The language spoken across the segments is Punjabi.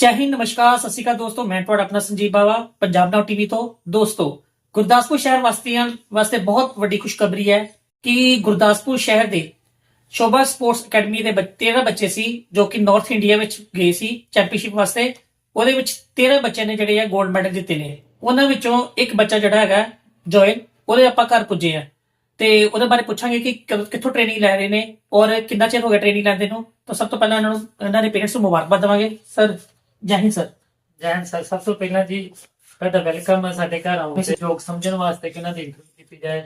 ਜੈ ਹਿੰਦ, ਨਮਸਕਾਰ, ਸਤਿ ਸ਼੍ਰੀ ਅਕਾਲ ਦੋਸਤੋ, ਮੈਂ ਤੁਹਾਡਾ ਆਪਣਾ ਸੰਜੀਵ ਬਾਵਾ, ਪੰਜਾਬ ਨਾਉ ਟੀਵੀ ਤੋਂ। ਦੋਸਤੋ, ਗੁਰਦਾਸਪੁਰ ਸ਼ਹਿਰ ਵਾਸੀਆਂ ਵਾਸਤੇ ਬਹੁਤ ਵੱਡੀ ਖੁਸ਼ਖਬਰੀ ਹੈ ਕਿ ਗੁਰਦਾਸਪੁਰ ਸ਼ਹਿਰ ਦੇ ਸ਼ੋਭਾ ਸਪੋਰਟਸ ਅਕੈਡਮੀ ਦੇ ਬੱਚ- 13 ਬੱਚੇ ਸੀ, ਜੋ ਕਿ ਨਾਰਥ ਇੰਡੀਆ ਵਿੱਚ ਗਏ ਸੀ ਚੈਂਪੀਅਨਸ਼ਿਪ ਵਾਸਤੇ। ਉਹਦੇ ਵਿੱਚ 13 ਬੱਚੇ ਨੇ ਜਿਹੜੇ ਆ 골ਡ ਮੈਡਲ ਜਿੱਤੇ ਨੇ। ਉਹਨਾਂ ਵਿੱਚੋਂ ਇੱਕ ਬੱਚਾ ਜਿਹੜਾ ਹੈਗਾ ਜੋਇਨ ਉਹਦੇ ਆਪਾਂ ਘਰ ਪੁੱਜੇ ਆ। ਤੇ ਉਹਦੇ ਬਾਰੇ ਪੁੱਛਾਂਗੇ ਕਿ ਕਿੱਥੋਂ ਟ੍ਰੇਨਿੰਗ ਲੈ ਰਹੇ ਨੇ ਔਰ ਕਿੰਨਾ ਚਿਰ ਹੋ ਗਿਆ ਟ੍ਰੇਨਿੰਗ ਲੈਂਦੇ ਨੂੰ। ਤਾਂ ਸਭ ਤੋਂ ਪਹਿਲਾਂ ਇਹਨਾਂ ਨੂੰ, ਇਹਨਾਂ ਦੇ ਪੇਰੈਂਟਸ ਨੂੰ ਮੁਬਾਰਕਬਾਦ ਦੇਵਾਂਗੇ। ਸਰ ਜੈ ਹਿੰਦ ਸਰ। ਜੈਨ ਸਰ। ਸਭ ਤੋਂ ਪਹਿਲਾਂ ਜੀ ਤੁਹਾਡਾ ਵੈਲਕਮ ਹੈ ਸਾਡੇ ਘਰ ਆਉਣ ਤੇ। ਯੋਗ ਸਮਝਣ ਵਾਸਤੇ ਕਿ ਉਹਨਾਂ ਦੀ ਇੰਟਰਵਿਊ ਕੀਤੀ ਜਾਏ।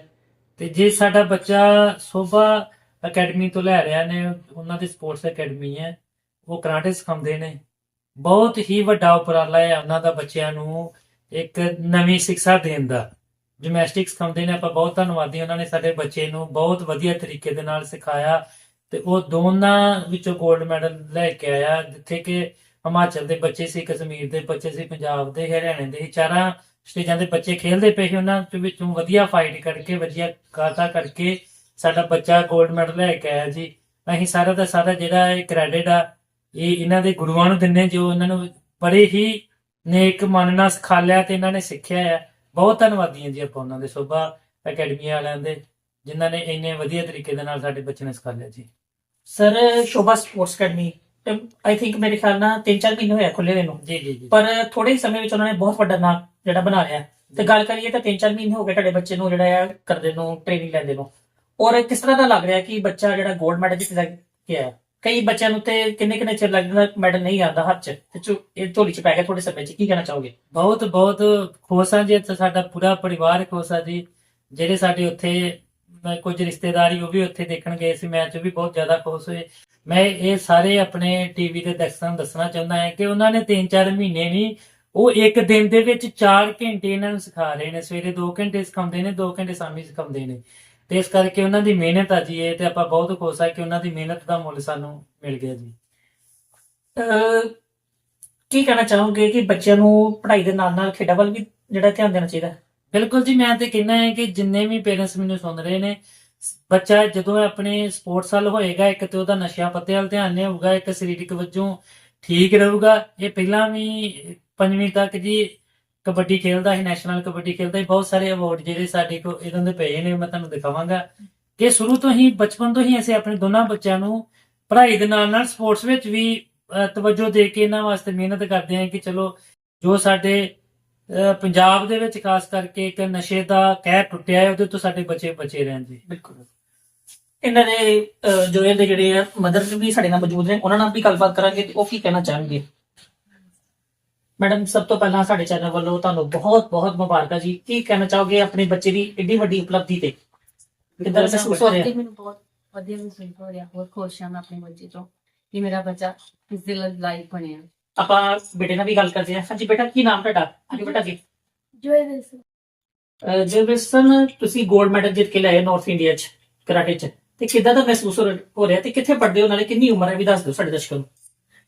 ਤੇ ਜੇ ਸਾਡਾ ਬੱਚਾ ਸੋਭਾ ਅਕੈਡਮੀ ਤੋਂ ਲੈ ਰਿਹਾ ਨੇ ਉਹਨਾਂ ਦੀ ਸਪੋਰਟਸ ਅਕੈਡਮੀ ਹੈ ਉਹ ਕਰਾਟੇ ਸਿਖਾਉਂਦੇ ਨੇ। ਬਹੁਤ ਹੀ ਵੱਡਾ ਉਪਰਾਲਾ ਹੈ ਉਹਨਾਂ ਦਾ ਬੱਚਿਆਂ ਨੂੰ ਇੱਕ ਨਵੀਂ ਸਿੱਖਿਆ ਦੇਣ ਦਾ। ਜਿਮਨੈਸਟਿਕਸ ਸਿਖਾਉਂਦੇ ਨੇ ਆਪਾਂ ਬਹੁਤ ਧੰਨਵਾਦੀ ਉਹਨਾਂ ਨੇ ਸਾਡੇ ਬੱਚੇ ਨੂੰ ਬਹੁਤ ਵਧੀਆ ਤਰੀਕੇ ਦੇ ਨਾਲ ਸਿਖਾਇਆ। ਤੇ ਉਹ ਦੋਨਾਂ ਵਿੱਚੋਂ 골ਡ ਮੈਡਲ ਲੈ ਕੇ ਆਇਆ ਜਿੱਥੇ ਕਿ ਹਿਮਾਚਲ ਦੇ ਬੱਚੇ ਸੀ, ਕਸ਼ਮੀਰ ਦੇ ਬੱਚੇ ਸੀ, ਪੰਜਾਬ ਦੇ, ਹਰਿਆਣੇ ਦੇ ਚਾਰਾਂ ਸਟੇਜਾਂ ਦੇ ਬੱਚੇ ਖੇਲਦੇ ਪਏ ਸੀ। ਉਹਨਾਂ ਦੇ ਵਿੱਚੋਂ ਵਧੀਆ ਫਾਈਟ ਕਰਕੇ, ਵਧੀਆ ਕਾਤਾ ਕਰਕੇ ਸਾਡਾ ਬੱਚਾ 골ਡ ਮੈਡਲ ਲੈ ਕੇ ਆਇਆ ਜੀ। ਅਸੀਂ ਸਾਰਾ ਦਾ ਸਾਰਾ ਜਿਹੜਾ ਇਹ ਕ੍ਰੈਡਿਟ ਆ, ਇਹ ਇਹਨਾਂ ਦੇ ਗੁਰੂਆਂ ਨੂੰ ਦਿੰਨੇ ਜੋ ਇਹਨਾਂ ਨੂੰ ਬੜੇ ਹੀ ਨੇਕ ਮਨ ਨਾਲ ਸਿਖਾ ਲਿਆ ਤੇ ਇਹਨਾਂ ਨੇ ਸਿੱਖਿਆ ਹੈ ਬਹੁਤ ਧੰਨਵਾਦੀ ਹਾਂ ਜੀ ਆਪਾਂ ਉਹਨਾਂ ਦੇ ਸੋਭਾ ਅਕੈਡਮੀ ਵਾਲਿਆਂ ਦੇ, ਜਿਨ੍ਹਾਂ ਨੇ ਇੰਨੇ ਵਧੀਆ ਤਰੀਕੇ ਦੇ ਨਾਲ ਸਾਡੇ ਬੱਚੇ ਨੂੰ ਸਿਖਾ ਜੀ। Sir Shobha sports academy I think ਮੇਰੇ ਖਿਆਲ ਨਾਲ 3-4 ਮਹੀਨੇ ਹੋਇਆ ਖੁੱਲੇ ਹੋਏ ਨੂੰ। ਜੀ ਜੀ ਜੀ। ਪਰ ਥੋੜੇ ਹੀ ਸਮੇਂ ਵਿੱਚ ਉਹਨਾਂ ਨੇ ਬਹੁਤ ਵੱਡਾ ਨਾਮ ਜਿਹੜਾ ਬਣਾ ਲਿਆ। ਤੇ ਗੱਲ ਕਰੀਏ ਤਾਂ 3-4 ਮਹੀਨੇ ਹੋ ਗਏ ਤੁਹਾਡੇ ਬੱਚੇ ਨੂੰ ਜਿਹੜਾ ਆ ਕਰਦੇ ਨੂੰ ਟ੍ਰੇਨਿੰਗ ਲੈਂਦੇ ਨੂੰ। ਔਰ ਕਿਸ ਤਰ੍ਹਾਂ ਦਾ ਲੱਗ ਰਿਹਾ ਕਿ ਬੱਚਾ ਜਿਹੜਾ 골ਡ ਮੈਡਲ ਜਿੱਤ ਆਇਆ ਕਈ ਬੱਚਿਆਂ ਨੂੰ ਤੇ ਕਿੰਨੇ ਕਿੰਨੇ ਚਿਰ ਲੱਗ ਜਾਂਦਾ ਮੈਡਲ ਨਹੀਂ ਆਉਂਦਾ ਹੱਥ 'ਚ? ਤੇ ਇਹ ਝੋਲੀ 'ਚ ਪੈ ਗਿਆ ਥੋੜੇ ਸਮੇਂ 'ਚ ਕੀ ਕਹਿਣਾ ਚਾਹੋਗੇ? ਬਹੁਤ ਬਹੁਤ ਖੁਸ਼ ਹਾਂ ਜੀ ਇੱਥੇ ਸਾਡਾ ਪੂਰਾ ਪਰਿਵਾਰ ਖੁਸ਼ ਆ ਜੀ। ਜਿਹੜੇ ਸਾਡੇ ਉੱਥੇ ਕੁਝ ਰਿਸ਼ਤੇਦਾਰੀ ਉਹ ਵੀ ਉੱਥੇ ਦੇਖਣ ਗਏ ਸੀ ਮੈਚ ਵੀ ਬਹੁਤ ਜ਼ਿਆਦਾ ਖੁਸ਼ ਹੋਏ। ਮੈਂ ਇਹ ਸਾਰੇ ਆਪਣੇ ਟੀਵੀ ਦੇ ਦਰਸ਼ਕਾਂ ਨੂੰ ਦੱਸਣਾ ਚਾਹੁੰਦਾ ਹਾਂ ਕਿ ਉਹਨਾਂ ਨੇ 3-4 ਮਹੀਨੇ ਨਹੀਂ ਉਹ ਇੱਕ ਦਿਨ ਦੇ ਵਿੱਚ 4 ਘੰਟੇ ਇਹਨਾਂ ਨੂੰ ਸਿਖਾ ਰਹੇ ਨੇ। ਸਵੇਰੇ 2 ਘੰਟੇ ਸਿਖਾਉਂਦੇ ਨੇ 2 ਘੰਟੇ ਸ਼ਾਮੀ ਸਿਖਾਉਂਦੇ ਨੇ। ਤੇ ਇਸ ਕਰਕੇ ਉਹਨਾਂ ਦੀ ਮਿਹਨਤ ਆ ਜੀ ਇਹ ਤੇ ਆਪਾਂ ਬਹੁਤ ਖੁਸ਼ ਆ ਕਿ ਉਹਨਾਂ ਦੀ ਮਿਹਨਤ ਦਾ ਮੁੱਲ ਸਾਨੂੰ ਮਿਲ ਗਿਆ ਜੀ। ਕੀ ਕਹਿਣਾ ਚਾਹੋਗੇ ਕਿ ਬੱਚਿਆਂ ਨੂੰ ਪੜ੍ਹਾਈ ਦੇ ਨਾਲ ਨਾਲ ਖੇਡਾਂ ਵੱਲ ਵੀ ਜਿਹੜਾ ਧਿਆਨ ਦੇਣਾ ਚਾਹੀਦਾ ਬਿਲਕੁਲ ਜੀ ਮੈਂ ਤੇ ਕਹਿੰਦਾ ਹਾਂ ਕਿ ਜਿੰਨੇ ਵੀ ਪੇਰੈਂਟਸ ਮੈਨੂੰ ਸੁਣ ਰਹੇ ਨੇ ਬੱਚਾ ਜਦੋਂ ਆਪਣੇ ਸਪੋਰਟਸ ਵੱਲ ਹੋਏਗਾ, ਇੱਕ ਤੇ ਉਹਦਾ ਨਸ਼ਿਆਂ ਪੱਤੇ ਵੱਲ ਧਿਆਨ ਨਹੀਂ ਹੋਊਗਾ, ਇੱਕ ਸਰੀਰਕ ਵਜੋਂ ਠੀਕ ਰਹੂਗਾ। ਇਹ ਪਹਿਲਾਂ ਵੀ ਪੰਜਵੀਂ ਤੱਕ ਜੀ ਕਬੱਡੀ ਖੇਲਦਾ ਸੀ ਨੈਸ਼ਨਲ ਕਬੱਡੀ ਖੇਲਦਾ ਸੀ। ਬਹੁਤ ਸਾਰੇ ਅਵਾਰਡ ਜਿਹੜੇ ਸਾਡੇ ਕੋਲ ਇਹਨਾਂ ਦੇ ਪਏ ਨੇ, ਮੈਂ ਤੁਹਾਨੂੰ ਦਿਖਾਵਾਂਗਾ। ਕਿ ਸ਼ੁਰੂ ਤੋਂ ਹੀ, ਬਚਪਨ ਤੋਂ ਹੀ ਅਸੀਂ ਆਪਣੇ ਦੋਨਾਂ ਬੱਚਿਆਂ ਨੂੰ ਪੜ੍ਹਾਈ ਦੇ ਨਾਲ ਨਾਲ ਸਪੋਰਟਸ ਵਿੱਚ ਵੀ ਤਵੱਜੋ ਦੇ ਕੇ ਇਹਨਾਂ ਵਾਸਤੇ ਮਿਹਨਤ ਕਰਦੇ ਹਾਂ ਕਿ ਚਲੋ ਜੋ ਸਾਡੇ ਪੰਜਾਬ ਦੇ ਵਿੱਚ ਖਾਸ ਕਰਕੇ ਇੱਕ ਨਸ਼ੇ ਦਾ ਕਹਿਰ ਟੁੱਟਿਆ ਹੈ ਉਹਦੇ ਤੋਂ ਸਾਡੇ ਬੱਚੇ ਬਚੇ ਰਹਿਣ ਜੀ। ਬਿਲਕੁਲ। ਇਹਨਾਂ ਦੇ ਅਹ, ਜੋਇਲ ਦੇ ਜਿਹੜੇ ਆ ਮਦਰ ਵੀ ਸਾਡੇ ਨਾਲ ਮੌਜੂਦ ਨੇ ਉਹਨਾਂ ਨਾਲ ਵੀ ਗੱਲਬਾਤ ਕਰਾਂਗੇ ਤੇ ਉਹ ਕੀ ਕਹਿਣਾ ਚਾਹਣਗੇ? ਮੈਡਮ ਸਭ ਤੋਂ ਪਹਿਲਾਂ ਸਾਡੇ ਚੈਨਲ ਵੱਲੋਂ ਤੁਹਾਨੂੰ ਬਹੁਤ ਬਹੁਤ ਮੁਬਾਰਕਾਂ ਜੀ। ਕੀ ਕਹਿਣਾ ਚਾਹੋਗੇ ਆਪਣੇ ਬੱਚੇ ਦੀ ਏਡੀ ਵੱਡੀ ਉਪਲਬਧੀ ਤੇ? ਕਿੱਦਾਂ ਮਹਿਸੂਸ ਹੋ ਰਿਹਾ? ਮੈਨੂੰ ਬਹੁਤ ਵਧੀਆ ਮਹਿਸੂਸ ਹੋ ਰਿਹਾ। ਬਹੁਤ ਖੁਸ਼ ਹਾਂ ਮੈਂ ਆਪਣੇ ਬੱਚੇ ਤੋਂ ਕਿ ਮੇਰਾ ਬੱਚਾ ਇਸ ਦੇ ਲਾਈਕ ਬਣਿਆ। ਆਪਾਂ ਬੇਟੇ ਨਾਲ ਵੀ ਗੱਲ ਕਰਦੇ ਹਾਂ। ਹਾਂਜੀ ਬੇਟਾ ਕੀ ਨਾਮ ਤੁਹਾਡਾ? ਹਾਂਜੀ ਬੇਟਾ ਜੀ। ਜੋਏ ਵਿਲਸਨ ਅਹ ਜੇ ਵਿਲਸਨ ਤੁਸੀਂ 골ਡ ਮੈਡਲ ਜਿੱਤ ਕੇ ਲਿਆਏ ਨਾਰਥ ਇੰਡੀਆ 'ਚ ਕਰਾਟੇ 'ਚ। ਤੇ ਕਿੱਦਾਂ ਦਾ ਮਹਿਸੂਸ ਹੋ ਰਿਹਾ- ਤੇ ਕਿੱਥੇ ਪੜ੍ਹਦੇ ਹੋ? ਨਾਲੇ ਕਿੰਨੀ ਉਮਰ ਹੈ? ਵੀ ਦੱਸ ਦਿਓ ਸਾਡੇ ਦਰਸ਼ਕਾਂ ਨੂੰ।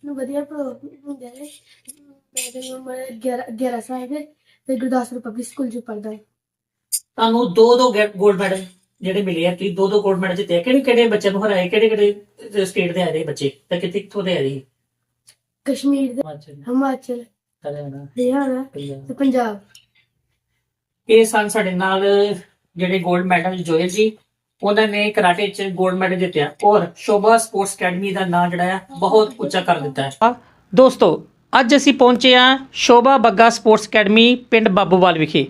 ਨੂੰ ਵਧੀਆ ਪ੍ਰੋਗਰਾਮ ਹੁੰਦਾ ਹੈ। ਮੇਰੀ ਉਮਰ 11 11 ਸਾਲ ਹੈ ਤੇ ਗੁਰਦਾਸਪੁਰ ਪਬਲਿਕ ਸਕੂਲ ਚ ਪੜਦਾ ਹਾਂ। ਤੁਹਾਨੂੰ ਦੋ ਦੋ 골ਡ ਮੈਡਲ ਜਿਹੜੇ ਮਿਲੇ ਆ ਤੁਸੀਂ ਦੋ ਦੋ 골ਡ ਮੈਡਲ ਜਿੱਤੇ ਕਿਹੜੇ ਕਿਹੜੇ ਬੱਚਿਆਂ ਨੂੰ ਹਰਾਏ? ਕਿਹੜੇ ਕਿਹੜੇ ਸਟੇਟ ਦੇ ਆ ਰਹੇ ਬੱਚੇ? ਤੇ ਕਿੱਥੇ ਕਿੱਥੋਂ ਦੇ ਆ ਰਹੇ? ਕਸ਼ਮੀਰ ਦੇ ਹਿਮਾਚਲ। ਹਿਮਾਚਲ ਹਰਿਆਣਾ ਹਰਿਆਣਾ ਪੰਜਾਬ ਤੇ ਪੰਜਾਬ। ਇਹ ਸਨ ਸਾਡੇ ਨਾਲ ਜਿਹੜੇ 골ਡ ਮੈਡਲ ਜੋਇਲ ਜੀ। ਉਹਨਾਂ ਨੇ ਕਰਾਟੇ 'ਚ 골ਡ ਮੈਡਲ ਜਿੱਤਿਆ। ਔਰ ਸ਼ੋਭਾ ਸਪੋਰਟਸ ਅਕੈਡਮੀ ਦਾ ਨਾਮ ਜਿਹੜਾ ਹੈ ਬਹੁਤ ਉੱਚਾ ਕਰ ਦਿੱਤਾ ਹੈ। ਦੋਸਤੋ ਅੱਜ ਅਸੀਂ ਪਹੁੰਚੇ ਹਾਂ ਸ਼ੋਭਾ ਬੱਗਾ ਸਪੋਰਟਸ ਅਕੈਡਮੀ ਪਿੰਡ ਬਾਬੂਵਾਲ ਵਿਖੇ।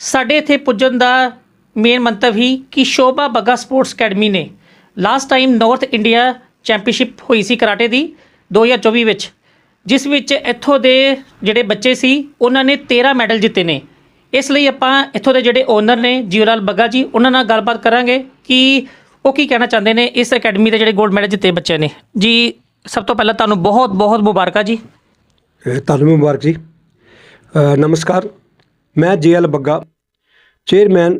ਸਾਡੇ ਇੱਥੇ ਪੁੱਜਣ ਦਾ ਮੇਨ ਮੰਤਵ ਹੀ ਕਿ ਸ਼ੋਭਾ ਬੱਗਾ ਸਪੋਰਟਸ ਅਕੈਡਮੀ ਨੇ last time north India championship ਹੋਈ ਸੀ ਕਰਾਟੇ ਦੀ। 2024 ਵਿੱਚ, ਜਿਸ ਵਿੱਚ ਇੱਥੋਂ ਦੇ ਜਿਹੜੇ ਬੱਚੇ ਸੀ, ਉਹਨਾਂ ਨੇ 13 ਮੈਡਲ ਜਿੱਤੇ ਨੇ। ਇਸ ਲਈ ਆਪਾਂ ਇੱਥੋਂ ਦੇ ਜਿਹੜੇ ਓਨਰ ਨੇ ਜੀਵਲਾਲ ਬੱਗਾ ਜੀ, ਉਹਨਾਂ ਨਾਲ ਗੱਲਬਾਤ ਕਰਾਂਗੇ ਕਿ ਉਹ ਕੀ ਕਹਿਣਾ ਚਾਹੁੰਦੇ ਨੇ ਇਸ ਅਕੈਡਮੀ ਦੇ ਜਿਹੜੇ 골ਡ ਮੈਡਲ ਜਿੱਤੇ ਬੱਚੇ ਨੇ। ਜੀ, ਸਭ ਤੋਂ ਪਹਿਲਾਂ ਤੁਹਾਨੂੰ ਬਹੁਤ ਬਹੁਤ ਮੁਬਾਰਕਾਂ ਜੀ। ਤੁਹਾਨੂੰ ਵੀ ਮੁਬਾਰਕ ਜੀ। ਨਮਸਕਾਰ। ਮੈਂ JL Bagga, chairman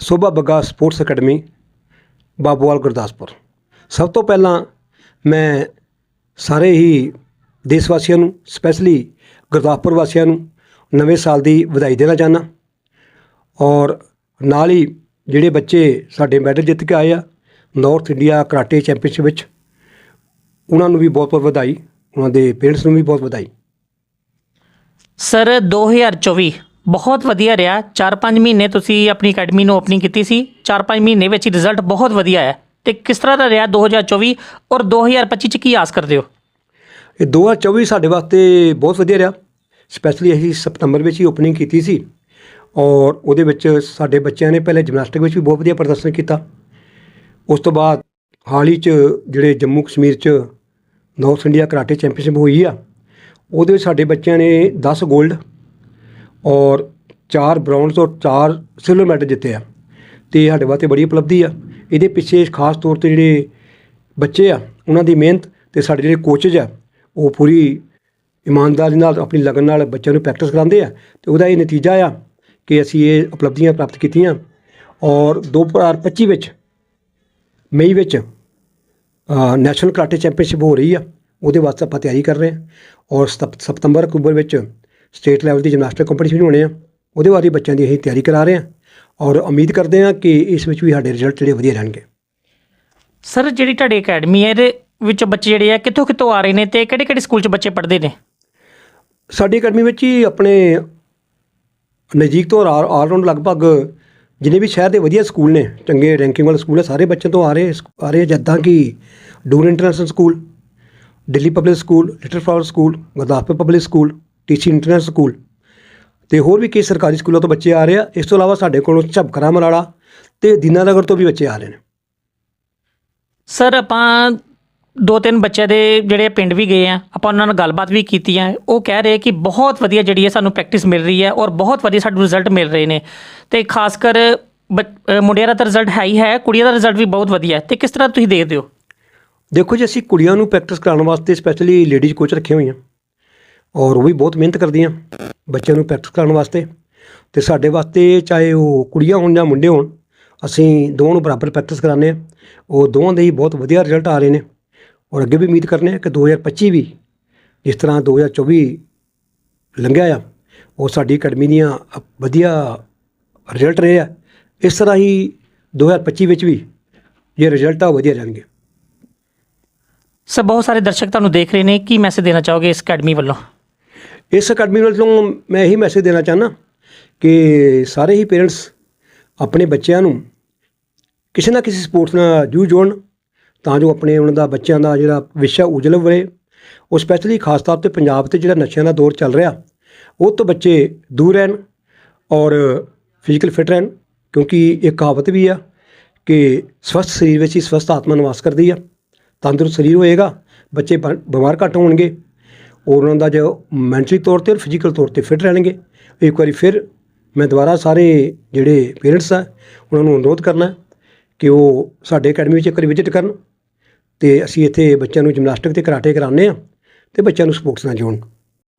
Sobha Bagga sports academy Babuwal Gurdaspur. ਸਭ ਤੋਂ ਪਹਿਲਾਂ ਮੈਂ ਸਾਰੇ ਹੀ ਦੇਸ਼ ਵਾਸੀਆਂ ਨੂੰ ਸਪੈਸ਼ਲੀ ਗੁਰਦਾਸਪੁਰ ਵਾਸੀਆਂ ਨੂੰ ਨਵੇਂ ਸਾਲ ਦੀ ਵਧਾਈ ਦੇਣਾ ਚਾਹੁੰਦਾ। ਔਰ ਨਾਲ ਹੀ ਜਿਹੜੇ ਬੱਚੇ ਸਾਡੇ ਮੈਡਲ ਜਿੱਤ ਕੇ ਆਏ ਆ ਨਾਰਥ ਇੰਡੀਆ ਕਰਾਟੇ ਚੈਂਪੀਅਨਸ਼ਿਪ ਵਿੱਚ, ਉਹਨਾਂ ਨੂੰ ਵੀ ਬਹੁਤ ਬਹੁਤ ਵਧਾਈ, ਉਹਨਾਂ ਦੇ ਪੇਰੈਂਟਸ ਨੂੰ ਵੀ ਬਹੁਤ ਵਧਾਈ। ਸਰ 2024 ਬਹੁਤ ਵਧੀਆ ਰਿਹਾ। 4-5 ਮਹੀਨੇ ਤੁਸੀਂ ਆਪਣੀ ਅਕੈਡਮੀ ਨੂੰ ਓਪਨਿੰਗ ਕੀਤੀ ਸੀ। 4-5 ਮਹੀਨੇ ਵਿੱਚ ਰਿਜ਼ਲਟ ਬਹੁਤ ਵਧੀਆ ਆਇਆ। ਤੇ ਕਿਸ ਤਰ੍ਹਾਂ ਦਾ ਰਿਹਾ 2024 ਔਰ 2025 ਚ ਕੀ ਆਸ ਕਰਦੇ ਹੋ? ਇਹ 2024 ਸਾਡੇ ਵਾਸਤੇ ਬਹੁਤ ਵਧੀਆ ਰਿਹਾ। ਸਪੈਸ਼ਲੀ ਅਸੀਂ ਸਤੰਬਰ ਵਿੱਚ ਹੀ ਓਪਨਿੰਗ ਕੀਤੀ ਸੀ ਔਰ ਉਹਦੇ ਵਿੱਚ ਸਾਡੇ ਬੱਚਿਆਂ ਨੇ ਪਹਿਲੇ ਜਿਮਨਾਸਟਿਕ ਵਿੱਚ ਵੀ ਬਹੁਤ ਵਧੀਆ ਪ੍ਰਦਰਸ਼ਨ ਕੀਤਾ। ਉਸ ਤੋਂ ਬਾਅਦ ਹਾਲ ਹੀ ਚ ਜਿਹੜੇ ਜੰਮੂ ਕਸ਼ਮੀਰ ਚ ਨਾਰਥ ਇੰਡੀਆ ਕਰਾਟੇ ਚੈਂਪੀਅਨਸ਼ਿਪ ਹੋਈ ਆ, ਉਹਦੇ ਵਿੱਚ ਸਾਡੇ ਬੱਚਿਆਂ ਨੇ 10 골ਡ ਔਰ 4 ਬ੍ਰੌਂਜ਼ ਔਰ 4 ਸਿਲਵਰ ਮੈਡਲ ਜਿੱਤੇ ਆ ਤੇ ਸਾਡੇ ਵਾਸਤੇ ਬੜੀ ਉਪਲਬਧੀ ਆ। ਇਹਦੇ ਪਿੱਛੇ ਖਾਸ ਤੌਰ ਤੇ ਜਿਹੜੇ ਬੱਚੇ ਆ, ਉਹਨਾਂ ਦੀ ਮਿਹਨਤ ਤੇ ਸਾਡੇ ਜਿਹੜੇ ਕੋਚਜ਼ ਆ ਉਹ ਪੂਰੀ ਇਮਾਨਦਾਰੀ ਨਾਲ ਆਪਣੀ ਲਗਨ ਨਾਲ ਬੱਚਿਆਂ ਨੂੰ ਪ੍ਰੈਕਟਿਸ ਕਰਾਉਂਦੇ ਆ ਤੇ ਉਹਦਾ ਇਹ ਨਤੀਜਾ ਆ ਕਿ ਅਸੀਂ ਇਹ ਉਪਲਬਧੀਆਂ ਪ੍ਰਾਪਤ ਕੀਤੀਆਂ ਔਰ 2025 ਵਿੱਚ, ਮਈ ਵਿੱਚ ਨੈਸ਼ਨਲ ਕਰਾਟੇ ਚੈਂਪੀਅਨਸ਼ਿਪ ਹੋ ਰਹੀ ਆ, ਉਹਦੇ ਵਾਸਤੇ ਆਪਾਂ ਤਿਆਰੀ ਕਰ ਰਹੇ ਹਾਂ ਔਰ ਸਤੰ- ਸਤੰਬਰ ਅਕਤੂਬਰ ਵਿੱਚ ਸਟੇਟ ਲੈਵਲ ਦੀ ਜਿਮਨਾਸਟਿਕ ਕੰਪੀਟੀਸ਼ਨ ਹੋਣੇ ਆ, ਉਹਦੇ ਬਾਰੇ ਬੱਚਿਆਂ ਦੀ ਅਸੀਂ ਤਿਆਰੀ ਕਰਾ ਰਹੇ ਹਾਂ ਔਰ ਉਮੀਦ ਕਰਦੇ ਹਾਂ ਕਿ ਇਸ ਵਿੱਚ ਵੀ ਸਾਡੇ ਰਿਜ਼ਲਟ ਜਿਹੜੇ ਵਧੀਆ ਰਹਿਣਗੇ। ਸਰ ਜਿਹੜੀ ਤੁਹਾਡੀ ਅਕੈਡਮੀ ਹੈ, ਇਹਦੇ ਵਿੱਚ ਬੱਚੇ ਜਿਹੜੇ ਆ ਕਿੱਥੋਂ ਕਿੱਥੋਂ ਆ ਰਹੇ ਨੇ ਤੇ ਕਿਹੜੇ ਕਿਹੜੇ ਸਕੂਲ ਚ ਬੱਚੇ ਪੜ੍ਹਦੇ ਨੇ? ਸਾਡੀ ਅਕੈਡਮੀ ਵਿੱਚ ਹੀ ਆਪਣੇ ਨਜ਼ਦੀਕ ਤੋਂ ਆਲ ਰਾਊਂਡ ਲਗਭਗ ਜਿੰਨੇ ਵੀ ਸ਼ਹਿਰ ਦੇ ਵਧੀਆ ਸਕੂਲ ਨੇ ਚੰਗੇ ਰੈਂਕਿੰਗ ਵਾਲੇ ਸਕੂਲ ਹੈ ਸਾਰੇ ਬੱਚੇ ਤੋਂ ਆ ਰਹੇ ਆ ਰਹੇ ਜਿੱਦਾਂ ਕਿ ਡੂਰ international school Delhi public school little flower school Gurdaspur public school ਟੀਚੀ international school ਤੇ ਹੋਰ ਵੀ ਕਈ ਸਰਕਾਰੀ ਸਕੂਲਾਂ ਤੋਂ ਬੱਚੇ ਆ ਰਹੇ ਆ। ਇਸ ਤੋਂ ਇਲਾਵਾ ਸਾਡੇ ਕੋਲੋਂ ਝਬਕਰਾ ਮਰਾੜਾ ਤੇ ਦੀਨਾਨਗਰ ਤੋਂ ਵੀ ਬੱਚੇ ਆ ਰਹੇ ਨੇ। ਸਰ ਆਪਾਂ ਦੋ ਤਿੰਨ ਬੱਚਿਆਂ ਦੇ ਜਿਹੜੇ ਪਿੰਡ ਵੀ ਗਏ ਆ, ਆਪਾਂ ਉਹਨਾਂ ਨਾਲ ਗੱਲਬਾਤ ਵੀ ਕੀਤੀ ਹੈ ਉਹ ਕਹਿ ਰਹੇ ਕਿ ਬਹੁਤ ਵਧੀਆ ਜਿਹੜੀ ਹੈ ਸਾਨੂੰ ਪ੍ਰੈਕਟਿਸ ਮਿਲ ਰਹੀ ਹੈ ਔਰ ਬਹੁਤ ਵਧੀਆ ਸਾਨੂੰ ਰਿਜ਼ਲਟ ਮਿਲ ਰਹੇ ਨੇ। ਤੇ ਖਾਸ ਕਰ ਬੱਚ- ਮੁੰਡਿਆਂ ਦਾ ਤਾਂ ਰਿਜ਼ਲਟ ਹੈ ਹੀ ਹੈ, ਕੁੜੀਆਂ ਦਾ ਰਿਜ਼ਲਟ ਵੀ ਬਹੁਤ ਵਧੀਆ ਹੈ। ਤੇ ਕਿਸ ਤਰ੍ਹਾਂ ਤੁਸੀਂ ਦੇਖਦੇ ਹੋ? ਦੇਖੋ ਜੀ, ਅਸੀਂ ਕੁੜੀਆਂ ਨੂੰ ਪ੍ਰੈਕਟਿਸ ਕਰਾਉਣ ਵਾਸਤੇ ਸਪੈਸ਼ਲੀ ਲੇਡੀਜ਼ ਕੋਚ ਰੱਖੇ ਹੋਏ ਆ। ਔਰ ਉਹ ਵੀ ਬਹੁਤ ਮਿਹਨਤ ਕਰਦੀਆਂ ਬੱਚਿਆਂ ਨੂੰ ਪ੍ਰੈਕਟਿਸ ਕਰਾਉਣ ਵਾਸਤੇ। ਤੇ ਸਾਡੇ ਵਾਸਤੇ ਚਾਹੇ ਉਹ ਕੁੜੀਆਂ ਹੋਣ ਜਾਂ ਮੁੰਡੇ ਹੋਣ, ਅਸੀਂ ਦੋਵਾਂ ਨੂੰ ਬਰਾਬਰ ਪ੍ਰੈਕਟਿਸ ਕਰਾਉਂਦੇ ਆ ਉਹ ਦੋਵਾਂ ਦੇ ਹੀ ਬਹੁਤ ਵਧੀਆ ਰਿਜ਼ਲਟ ਆ ਰਹੇ ਨੇ। ਔਰ ਅੱਗੇ ਵੀ ਉਮੀਦ ਕਰਨੇ ਆ ਕਿ 2025 ਵੀ ਜਿਸ ਤਰ੍ਹਾਂ 2024 ਲੰਘਿਆ ਆ ਉਹ ਸਾਡੀ ਅਕੈਡਮੀ ਦੀਆਂ ਵਧੀਆ ਰਿਜ਼ਲਟ ਰਹੇ ਆ। ਇਸ ਤਰ੍ਹਾਂ ਹੀ 2025 ਵਿੱਚ ਵੀ ਇਹ ਰਿਜ਼ਲਟ ਆ ਵਧੀਆ ਰਹਿਣਗੇ ਸਰ ਬਹੁਤ ਸਾਰੇ ਦਰਸ਼ਕ ਤੁਹਾਨੂੰ ਦੇਖ ਰਹੇ ਨੇ। ਕੀ ਮੈਸੇਜ ਦੇਣਾ ਚਾਹੋਗੇ ਇਸ ਅਕੈਡਮੀ ਵੱਲੋਂ? ਇਸ ਅਕੈਡਮੀ ਵੱਲੋਂ ਮੈਂ ਇਹੀ ਮੈਸੇਜ ਦੇਣਾ ਚਾਹੁੰਦਾ ਕਿ ਸਾਰੇ ਹੀ ਪੇਰੈਂਟਸ ਆਪਣੇ ਬੱਚਿਆਂ ਨੂੰ ਕਿਸੇ ਨਾ ਕਿਸੇ ਸਪੋਰਟਸ ਨਾਲ ਜੂ ਜੋੜਨ। ਤਾਂ ਜੋ ਆਪਣੇ ਉਹਨਾਂ ਦਾ ਬੱਚਿਆਂ ਦਾ ਜਿਹੜਾ ਵਿਸ਼ਾ ਉਜਲ ਰਹੇ ਉਹ ਸਪੈਸ਼ਲੀ ਖਾਸ ਤੌਰ ਤੇ ਪੰਜਾਬ ਤੇ ਜਿਹੜਾ ਨਸ਼ਿਆਂ ਦਾ ਦੌਰ ਚੱਲ ਰਿਹਾ, ਉਹ ਤੋਂ ਬੱਚੇ ਦੂਰ ਰਹਿਣ ਔਰ ਫਿਜ਼ੀਕਲ ਫਿਟ ਰਹਿਣ, ਕਿਉਂਕਿ ਇਹ ਕਹਾਵਤ ਵੀ ਆ ਕਿ ਸਵਸਥ ਸਰੀਰ ਵਿੱਚ ਹੀ ਸਵਸਥ ਆਤਮਾ ਨਿਵਾਸ ਕਰਦੀ ਆ। ਤੰਦਰੁਸਤ ਸਰੀਰ ਹੋਏਗਾ, ਬੱਚੇ ਬ- ਬਿਮਾਰ ਘੱਟ ਹੋਣਗੇ ਔਰ ਉਹਨਾਂ ਦਾ ਜੋ ਮੈਂਟਲੀ ਤੌਰ ਤੇ ਔਰ ਫਿਜ਼ੀਕਲ ਤੌਰ ਤੇ ਫਿਟ ਰਹਿਣਗੇ। ਇੱਕ ਵਾਰੀ ਫਿਰ ਮੈਂ ਦੁਬਾਰਾ ਸਾਰੇ ਜਿਹੜੇ ਪੇਰੈਂਟਸ ਆ, ਉਹਨਾਂ ਨੂੰ ਅਨੁਰੋਧ ਕਰਨਾ ਕਿ ਉਹ ਸਾਡੇ ਅਕੈਡਮੀ ਵਿੱਚ ਇੱਕ ਵਾਰੀ ਵਿਜ਼ਿਟ ਕਰਨ। ਤੇ ਅਸੀਂ ਇੱਥੇ ਬੱਚਿਆਂ ਨੂੰ ਜਿਮਨਾਸਟਿਕ ਤੇ ਕਰਾਟੇ ਕਰਾਉਂਦੇ ਆ ਤੇ ਬੱਚਿਆਂ ਨੂੰ ਸਪੋਰਟਸ ਨਾਲ ਜੋੜਨ।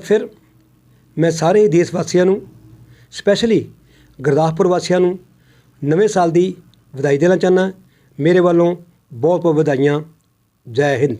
ਫਿਰ ਮੈਂ ਸਾਰੇ ਦੇਸ਼ ਵਾਸੀਆਂ ਨੂੰ ਸਪੈਸ਼ਲੀ ਗੁਰਦਾਸਪੁਰ ਵਾਸੀਆਂ ਨੂੰ ਨਵੇਂ ਸਾਲ ਦੀ ਵਧਾਈ ਦੇਣਾ ਚਾਹੁੰਦਾ। ਮੇਰੇ ਵੱਲੋਂ ਬਹੁਤ ਬਹੁਤ ਵਧਾਈਆਂ। ਜੈ ਹਿੰਦ।